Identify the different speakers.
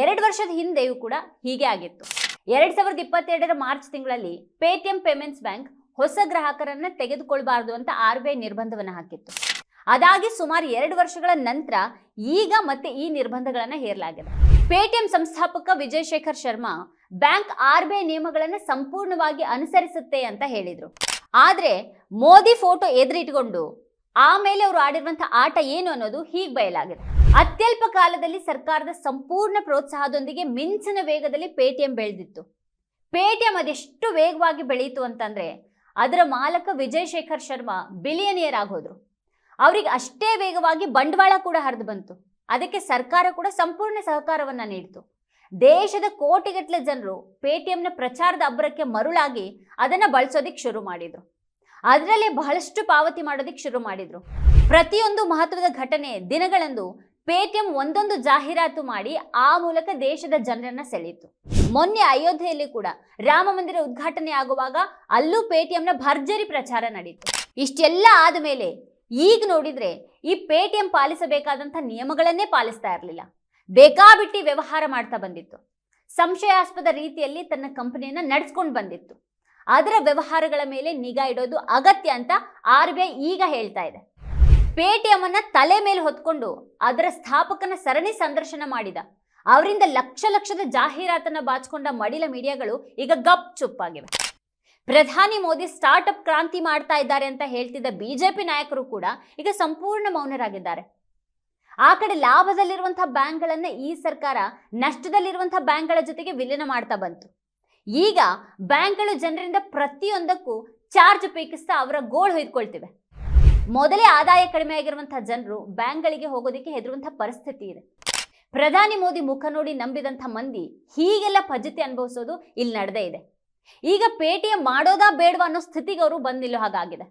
Speaker 1: ಎರಡು ವರ್ಷದ ಹಿಂದೆಯೂ ಕೂಡ ಹೀಗೆ ಆಗಿತ್ತು. ಎರಡ್ ಸಾವಿರದ ಇಪ್ಪತ್ತೆರಡರ ಮಾರ್ಚ್ ತಿಂಗಳಲ್ಲಿ ಪೇಟಿಎಂ ಪೇಮೆಂಟ್ಸ್ ಬ್ಯಾಂಕ್ ಹೊಸ ಗ್ರಾಹಕರನ್ನ ತೆಗೆದುಕೊಳ್ಬಾರ್ದು ಅಂತ ಆರ್ ಬಿ ಐ ನಿರ್ಬಂಧವನ್ನು ಹಾಕಿತ್ತು. ಅದಾಗಿ ಸುಮಾರು ಎರಡು ವರ್ಷಗಳ ನಂತರ ಈಗ ಮತ್ತೆ ಈ ನಿರ್ಬಂಧಗಳನ್ನ ಹೇರಲಾಗಿದೆ. ಪೇಟಿಎಂ ಸಂಸ್ಥಾಪಕ Vijay Shekhar Sharma bank R B I ನಿಯಮಗಳನ್ನು ಸಂಪೂರ್ಣವಾಗಿ ಅನುಸರಿಸುತ್ತೆ ಅಂತ ಹೇಳಿದರು. ಆದರೆ ಮೋದಿ ಫೋಟೋ ಎದುರಿಟ್ಕೊಂಡು ಆಮೇಲೆ ಅವರು ಆಡಿರುವಂಥ ಆಟ ಏನು ಅನ್ನೋದು ಹೀಗೆ ಬಯಲಾಗಿದೆ. ಅತ್ಯಲ್ಪ ಕಾಲದಲ್ಲಿ ಸರ್ಕಾರದ ಸಂಪೂರ್ಣ ಪ್ರೋತ್ಸಾಹದೊಂದಿಗೆ ಮಿಂಚಿನ ವೇಗದಲ್ಲಿ ಪೇಟಿಎಂ ಬೆಳೆದಿತ್ತು. ಪೇಟಿಎಂ ಅದೆಷ್ಟು ವೇಗವಾಗಿ ಬೆಳೆಯಿತು ಅಂತಂದ್ರೆ ಅದರ ಮಾಲಕ ವಿಜಯ್ ಶೇಖರ್ ಶರ್ಮಾ ಬಿಲಿಯನಿಯರ್ ಆಗೋದ್ರು. ಅವರಿಗೆ ಅಷ್ಟೇ ವೇಗವಾಗಿ ಬಂಡವಾಳ ಕೂಡ ಹರಿದು ಬಂತು. ಅದಕ್ಕೆ ಸರ್ಕಾರ ಕೂಡ ಸಂಪೂರ್ಣ ಸಹಕಾರವನ್ನ ನೀಡಿತು. ದೇಶದ ಕೋಟಿಗಟ್ಟಲೆ ಜನರು ಪೇಟಿಎಂನ ಪ್ರಚಾರದ ಅಬ್ಬರಕ್ಕೆ ಮರುಳಾಗಿ ಅದನ್ನ ಬಳಸೋದಿಕ್ ಶುರು ಮಾಡಿದ್ರು. ಅದರಲ್ಲೇ ಬಹಳಷ್ಟು ಪಾವತಿ ಮಾಡೋದಿಕ್ ಶುರು ಮಾಡಿದ್ರು. ಪ್ರತಿಯೊಂದು ಮಹತ್ವದ ಘಟನೆ ದಿನಗಳಂದು ಪೇಟಿಎಂ ಒಂದೊಂದು ಜಾಹೀರಾತು ಮಾಡಿ ಆ ಮೂಲಕ ದೇಶದ ಜನರನ್ನ ಸೆಳೆಯಿತು. ಮೊನ್ನೆ ಅಯೋಧ್ಯೆಯಲ್ಲಿ ಕೂಡ ರಾಮ ಮಂದಿರ ಉದ್ಘಾಟನೆ ಆಗುವಾಗ ಅಲ್ಲೂ ಪೇಟಿಎಂನ ಭರ್ಜರಿ ಪ್ರಚಾರ ನಡೆಯಿತು ಇಷ್ಟೆಲ್ಲ ಆದಮೇಲೆ ಈಗ ನೋಡಿದ್ರೆ ಈ ಪೇಟಿಎಂ ಪಾಲಿಸಬೇಕಾದಂಥ ನಿಯಮಗಳನ್ನೇ ಪಾಲಿಸ್ತಾ ಇರಲಿಲ್ಲ. ಬೇಕಾಬಿಟ್ಟಿ ವ್ಯವಹಾರ ಮಾಡ್ತಾ ಬಂದಿತ್ತು. ಸಂಶಯಾಸ್ಪದ ರೀತಿಯಲ್ಲಿ ತನ್ನ ಕಂಪನಿಯನ್ನ ನಡೆಸ್ಕೊಂಡು ಬಂದಿತ್ತು. ಅದರ ವ್ಯವಹಾರಗಳ ಮೇಲೆ ನಿಗಾ ಇಡೋದು ಅಗತ್ಯ ಅಂತ ಆರ್ ಬಿ ಐ ಈಗ ಹೇಳ್ತಾ ಇದೆ. ಪೇಟಿಎಂ ಅನ್ನ ತಲೆ ಮೇಲೆ ಹೊತ್ಕೊಂಡು ಅದರ ಸ್ಥಾಪಕನ ಸರಣಿ ಸಂದರ್ಶನ ಮಾಡಿದ. ಅವರಿಂದ ಲಕ್ಷ ಲಕ್ಷದ ಜಾಹೀರಾತನ್ನ ಬಾಚಿಕೊಂಡ ಮಡಿಲ ಮೀಡಿಯಾಗಳು ಈಗ ಗಪ್ ಚುಪ್ಪಾಗಿವೆ ಪ್ರಧಾನಿ ಮೋದಿ ಸ್ಟಾರ್ಟ್ಅಪ್ ಕ್ರಾಂತಿ ಮಾಡ್ತಾ ಇದ್ದಾರೆ ಅಂತ ಹೇಳ್ತಿದ್ದ ಬಿಜೆಪಿ ನಾಯಕರು ಕೂಡ ಈಗ ಸಂಪೂರ್ಣ ಮೌನರಾಗಿದ್ದಾರೆ. ಆ ಕಡೆ ಲಾಭದಲ್ಲಿರುವಂತಹ ಬ್ಯಾಂಕ್ಗಳನ್ನ ಈ ಸರ್ಕಾರ ನಷ್ಟದಲ್ಲಿರುವಂತಹ ಬ್ಯಾಂಕ್ಗಳ ಜೊತೆಗೆ ವಿಲೀನ ಮಾಡ್ತಾ ಬಂತು. ಈಗ ಬ್ಯಾಂಕ್ಗಳು ಜನರಿಂದ ಪ್ರತಿಯೊಂದಕ್ಕೂ ಚಾರ್ಜ್ ಉಪಯೋಗಿಸ್ತಾ ಅವರ ಗೋಳು ಹೊಯ್ಕೊಳ್ತಿವೆ ಮೊದಲೇ ಆದಾಯ ಕಡಿಮೆ ಆಗಿರುವಂತಹ ಜನರು ಬ್ಯಾಂಕ್ಗಳಿಗೆ ಹೋಗೋದಕ್ಕೆ ಹೆದರುವಂತಹ ಪರಿಸ್ಥಿತಿ ಇದೆ. ಪ್ರಧಾನಿ ಮೋದಿ ಮುಖ ನೋಡಿ ನಂಬಿದಂಥ ಮಂದಿ ಹೀಗೆಲ್ಲ ಪದ್ಧತಿ ಅನುಭವಿಸೋದು ಇಲ್ಲಿ ನಡೆದೇ ಇದೆ. ಈಗ ಪೇಟಿಎಂ ಮಾಡೋದಾ ಬೇಡವಾ ಅನ್ನೋ ಸ್ಥಿತಿಗೆ ಅವರು ಬಂದಿಲ್ಲೋ ಹಾಗಾಗಿದೆ.